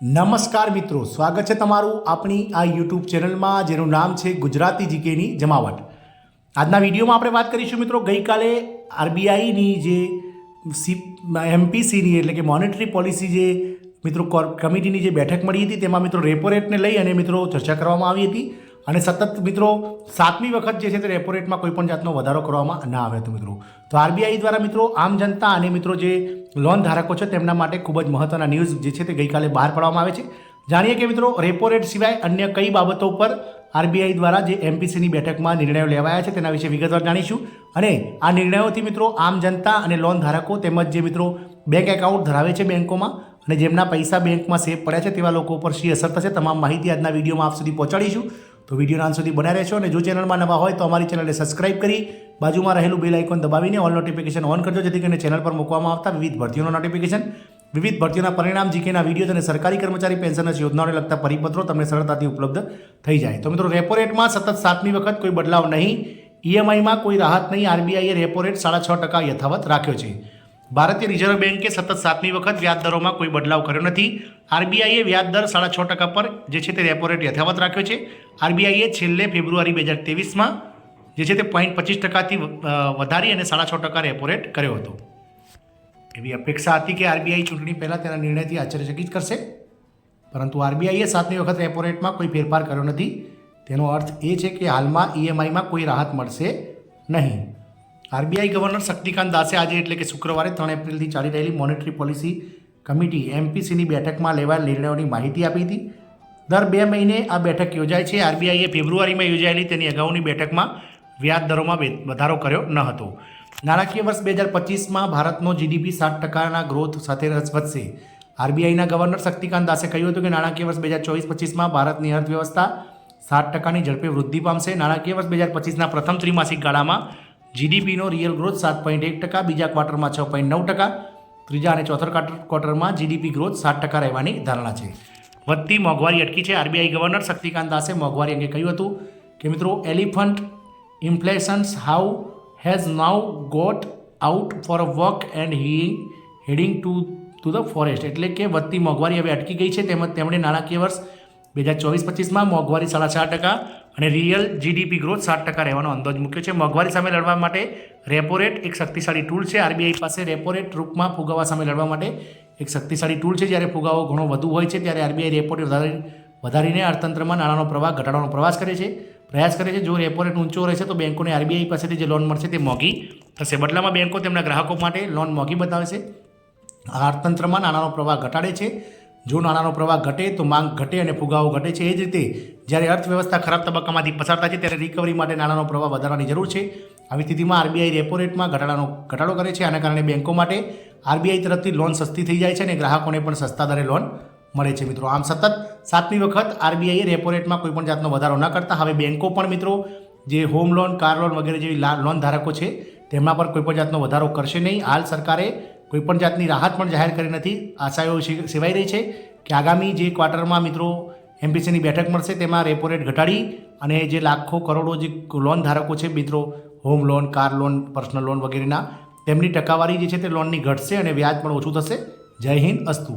નમસ્કાર મિત્રો, સ્વાગત છે તમારું આપણી આ યુટ્યુબ ચેનલમાં, જેનું નામ છે ગુજરાતી જીકેની જમાવટ. આજના વિડીયોમાં આપણે વાત કરીશું મિત્રો, ગઈકાલે આરબીઆઈની જે સી એમપીસીની એટલે કે મોનેટરી પોલિસી જે મિત્રો કોર, કમિટીની જે બેઠક મળી હતી, તેમાં મિત્રો રેપો રેટને લઈ અને મિત્રો ચર્ચા કરવામાં આવી હતી. અને સતત મિત્રો, સાતમી વખત જે છે તે રેપો રેટમાં કોઈ પણ જાતનો વધારો કરવામાં ના આવ્યો હતો મિત્રો. તો આરબીઆઈ દ્વારા મિત્રો, આમ જનતા અને મિત્રો જે લોન ધારકો છે તેમના માટે ખૂબ જ મહત્વના ન્યૂઝ જે છે તે ગઈકાલે બહાર પાડવામાં આવે છે. જાણીએ કે મિત્રો રેપો રેટ સિવાય અન્ય કઈ બાબતો પર આરબીઆઈ દ્વારા જે એમપીસીની બેઠકમાં નિર્ણયો લેવાયા છે તેના વિશે વિગતવાર જાણીશું. અને આ નિર્ણયોથી મિત્રો, આમ જનતા અને લોન ધારકો તેમજ જે મિત્રો બેંક એકાઉન્ટ ધરાવે છે બેંકોમાં અને જેમના પૈસા બેંકમાં સેવ પડ્યા છે તેવા લોકો પર શી અસર થશે, તમામ માહિતી આજના વિડીયોમાં આપ સુધી પહોંચાડીશું. તો વિડીયોના અંત સુધી બન્યા રહેશો અને જો ચેનલમાં નવા હોય તો અમારી ચેનલને સબસ્ક્રાઇબ કરી બાજુમાં રહેલું બેલ આઇકોન દબાવીને ઓલ નોટિફિકેશન ઓન કરજો, જેથી કરીને ચેનલ પર મૂકવામાં આવતા વિવિધ ભરતીઓના નોટિફિકેશન વિવિધ ભરતીઓના પરિણામ જીકેના વીડિયો અને સરકારી કર્મચારી પેન્શનના યોજનાઓને લગતા પરિપત્રો તમને સરળતાથી ઉપલબ્ધ થઈ જાય. તો મિત્રો રેપો રેટમાં સતત સાતમી વખત કોઈ બદલાવ નહીં. ઈએમઆઈમાં કોઈ રાહત નહીં. આરબીઆઈએ રેપો રેટ સાડા છ ટકા યથાવત રાખ્યો છે. ભારતીય રિઝર્વ બેન્કે સતત સાતમી વખત વ્યાજ દરોમાં કોઈ બદલાવ કર્યો નથી. આરબીઆઈએ વ્યાજ દર સાડા છ ટકા પર જે છે તે રેપો રેટ યથાવત રાખ્યો છે. આરબીઆઈએ છેલ્લે ફેબ્રુઆરી બે હજાર ત્રેવીસમાં જે છે તે પોઈન્ટ પચીસ ટકાથી વધારી અને સાડા છ ટકા રેપો રેટ કર્યો હતો. એવી અપેક્ષા હતી કે આરબીઆઈ ચૂંટણી પહેલાં તેના નિર્ણયથી આશ્ચર્યચકિત કરશે. પરંતુ આરબીઆઈએ સાતમી વખત રેપો રેટમાં કોઈ ફેરફાર કર્યો નથી. તેનો અર્થ એ છે કે હાલમાં ઈએમઆઈમાં કોઈ રાહત મળશે નહીં. આરબીઆઈ ગવર્નર શક્તિકાંત દાસે આજે એટલે કે શુક્રવારે ત્રણ એપ્રિલથી ચાલી રહેલી મોનેટરી પોલિસી કમિટી એમપીસીની બેઠકમાં લેવાયેલ નિર્ણયોની માહિતી આપી હતી. દર બે મહિને આ બેઠક યોજાય છે. આરબીઆઈએ ફેબ્રુઆરીમાં યોજાયેલી તેની અગાઉની બેઠકમાં વ્યાજ દરોમાં બે- વધારો કર્યો ન હતો. નાણાકીય વર્ષ બે હજાર પચીસમાં ભારતનો જીડીપી સાત ટકાના ગ્રોથ સાથે વધશે. આરબીઆઈના ગવર્નર શક્તિકાંત દાસે કહ્યું હતું કે નાણાકીય વર્ષ બે હજાર ચોવીસ પચીસમાં ભારતની અર્થવ્યવસ્થા સાત ટકાની ઝડપે વૃદ્ધિ પામશે. નાણાકીય વર્ષ બે હજાર પચીસના પ્રથમ ત્રિમાસિક ગાળામાં જીડીપીનો રિયલ ગ્રોથ સાત પોઈન્ટ એક ટકા, બીજા ક્વાર્ટરમાં છ પોઈન્ટ નવ ટકા, ત્રીજા અને ચોથા ક્વાર્ટર ક્વાર્ટરમાં જીડીપી ગ્રોથ સાત ટકા રહેવાની ધારણા છે. વધતી મોંઘવારી અટકી છે. આરબીઆઈ ગવર્નર શક્તિકાંત દાસે મોંઘવારી અંગે કહ્યું હતું કે, મિત્રો, elephant inflations how has now got out for a walk and he heading to to the forest. એટલે કે વધતી મોંઘવારી હવે અટકી ગઈ છે. તેમજ તેમણે નાણાકીય વર્ષ બે હજાર ચોવીસ પચીસમાં મોંઘવારી સાડા ચાર ટકા અને રિયલ જીડીપી ગ્રોથ સાત ટકા રહેવાનો અંદાજ મૂક્યો છે. મોંઘવારી સામે લડવા માટે રેપો રેટ એક શક્તિશાળી ટૂલ છે. આરબીઆઈ પાસે રેપો રેટ રૂપમાં ફુગાવા સામે લડવા માટે એક શક્તિશાળી ટૂલ છે. જ્યારે ફુગાવો ઘણો વધુ હોય છે, ત્યારે આરબીઆઈ રેપો રેટ વધારી, વધારીને અર્થતંત્રમાં નાણાંનો પ્રવાહ ઘટાડવાનો પ્રવાસ કરે છે, પ્રયાસ કરે છે. જો રેપો રેટ ઊંચો રહેશે, તો બેંકોને આરબીઆઈ પાસેથી જે લોન મળશે તે મોંઘી થશે. બદલામાં બેંકો તેમના ગ્રાહકો માટે લોન મોંઘી બતાવે છે. આ અર્થતંત્રમાં નાણાંનો પ્રવાહ ઘટાડે છે. જો નાણાંનો પ્રવાહ ઘટે તો માંગ ઘટે અને ફુગાવો ઘટે છે. એ જ રીતે જ્યારે અર્થવ્યવસ્થા ખરાબ તબક્કામાંથી પસાર થાય છે, ત્યારે રિકવરી માટે નાણાંનો પ્રવાહ વધારવાની જરૂર છે. આવી સ્થિતિમાં આરબીઆઈ રેપો રેટમાં ઘટાડાનો ઘટાડો કરે છે. આના કારણે બેંકો માટે આરબીઆઈ તરફથી લોન સસ્તી થઈ જાય છે અને ગ્રાહકોને પણ સસ્તા દરે લોન મળે છે. મિત્રો, આમ સતત સાતમી વખત આરબીઆઈએ રેપો રેટમાં કોઈપણ જાતનો વધારો ન કરતા. હવે બેંકો પણ મિત્રો, જે હોમ લોન કાર લોન વગેરે જેવી લોન ધારકો છે, તેમના પર કોઈપણ જાતનો વધારો કરશે નહીં. હાલ સરકારે કોઈ પણ જાતની રાહત પણ જાહેર કરી નથી. આશાઓ સેવાઈ રહી છે કે આગામી જે ક્વાર્ટરમાં મિત્રો એમપીસીની બેઠક મળશે તેમાં રેપો રેટ ઘટાડી અને જે લાખો કરોડો જે લોન ધારકો છે મિત્રો, home loan, car loan, personal loan વગેરેના, તેમની ટકાવારી જે છે તે લોનની ઘટશે અને વ્યાજ પણ ઓછું થશે. જય હિન્દ, અસ્તુ.